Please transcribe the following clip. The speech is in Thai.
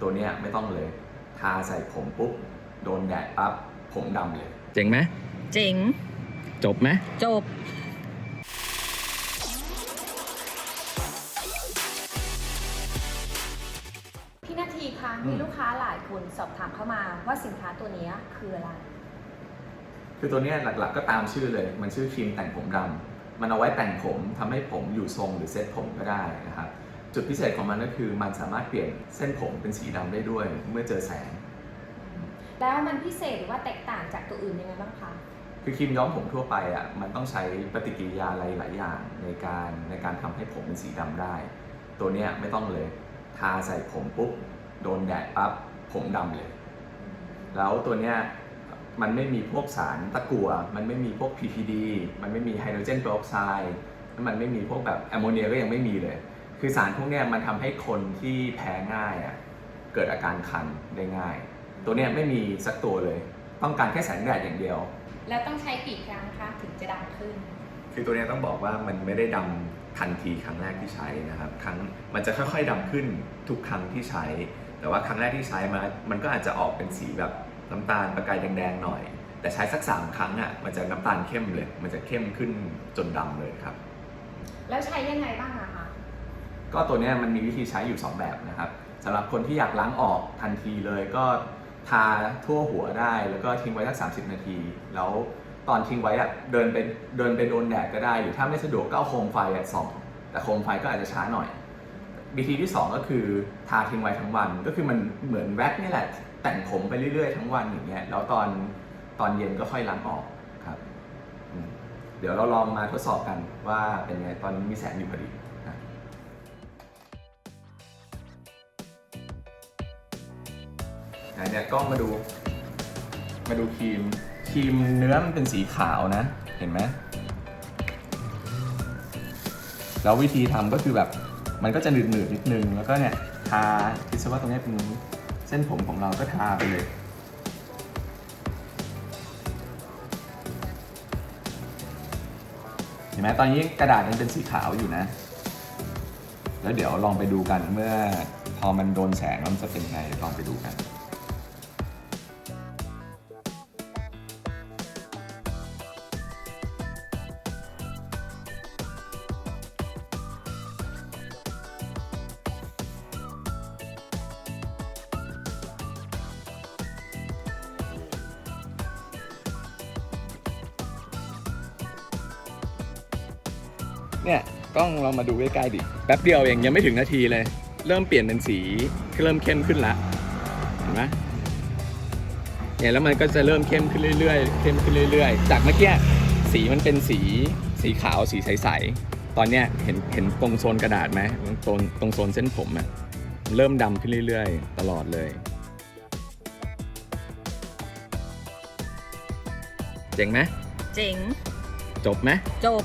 ตัวเนี้ยไม่ต้องเลย ทาใส่ผมปุ๊บ โดนแดดปั๊บ ผมดำเลย เจ๋งไหมเจ๋ง จบไหม จบ พี่นาทีคะอืม มีลูกค้าหลายคนสอบถามเข้ามาว่าสินค้าตัวนี้คืออะไร คือตัวเนี้ยหลักๆก็ตามชื่อเลย มันชื่อครีมแต่งผมดำ มันเอาไว้แต่งผมทำให้ผมอยู่ทรงหรือเซ็ตผมก็ได้นะครับ จุดพิเศษของมันก็คือมันสามารถเปลี่ยนเส้นผมเป็นสีดำได้ด้วยเมื่อเจอแสง แล้วมันพิเศษหรือว่าแตกต่างจากตัวอื่นยังไงบ้างคะ คือครีมย้อมผมทั่วไปอะมันต้องใช้ปฏิกิริยาอะไรหลายอย่างในการในการทำให้ผมเป็นสีดำได้ ตัวเนี้ยไม่ต้องเลยทาใส่ผมปุ๊บโดนแดดปั๊บผมดำเลย แล้วตัวเนี้ยมันไม่มีพวกสารตะกั่วมันไม่มีพวก PPD มันไม่มีไฮโดรเจนเปอร์ออกไซด์มันไม่มีพวกแบบแอมโมเนียก็ยังไม่มีเลย คือสารพวกเนี้ยมันทำให้คนที่แพ้ง่ายอะเกิดอาการคันได้ง่าย ตัวเนี้ยไม่มีสักตัวเลย ต้องการแค่แสงแดดอย่างเดียว แล้วต้องใช้กี่ครั้งคะถึงจะดำขึ้น คือตัวเนี้ยต้องบอกว่ามันไม่ได้ดำทันทีครั้งแรกที่ใช้นะครับครั้งมันจะค่อยๆดำขึ้นทุกครั้งที่ใช้ แต่ว่าครั้งแรกที่ใช้มามันก็อาจจะออกเป็นสีแบบน้ำตาลประกายแดงๆหน่อย แต่ใช้สักสามครั้งอะมันจะน้ำตาลเข้มเลย มันจะเข้มขึ้นจนดำเลยครับ แล้วใช้ยังไงบ้างอะคะ ก็ตัวนี้มันมีวิธีใช้อยู่ 2 แบบนะครับสำหรับคนที่อยากล้างออกทันทีเลยก็ทาทั่วหัวได้ แล้วก็ทิ้งไว้สัก30 นาที แล้วตอนทิ้งไว้อะเดินไปเดินไปโดนแดดก็ได้ หรือถ้าไม่สะดวกก็เอาโคมไฟอะส่องแต่โคมไฟก็อาจจะช้าหน่อย วิธีที่ 2 ก็คือทาทิ้งไว้ทั้งวัน ก็คือมันเหมือนแว็กนี่แหละ แต่งผมไปเรื่อยๆทั้งวันอย่างเงี้ยแล้วตอนตอนเย็นก็ค่อยล้างออกครับ เดี๋ยวเราลองมาทดสอบกันว่าเป็นไงตอนนี้มีแสงอยู่พอดี อะเนี่ยกล้องมาดู มาดูครีม ครีมเนื้อมันเป็นสีขาวนะ เห็นไหมแล้ววิธีทำก็คือแบบ มันก็จะหนืดหนืดๆนิดนึง แล้วก็เนี่ยทาคิดซะว่าตรงนี้เป็นเส้นผมของเราก็ทาไปเลยเห็นไหมตอนนี้กระดาษยังเป็นสีขาวอยู่นะ แล้วเดี๋ยวลองไปดูกันเมื่อพอมันโดนแสงแล้วมันจะเป็นไงลองไปดูกัน เนี่ยกล้องเรามาดูใกล้ๆดิแป๊บเดียวเองยังไม่ถึงนาทีเลย เริ่มเปลี่ยนเป็นสีเริ่มเข้มขึ้นละเห็นไหมเนี่ยแล้วมันก็จะเริ่มเข้มขึ้นเรื่อยๆเข้มขึ้นเรื่อยๆ จากเมื่อกี้สีมันเป็นสีสีขาวสีใสๆตอนเนี้ยเห็นเห็นตรงโซนกระดาษไหมตรงตรงโซนเส้นผมอะเริ่มดำขึ้นเรื่อยๆ ตลอดเลยเจ๋งไหมเจ๋งจบไหมจบ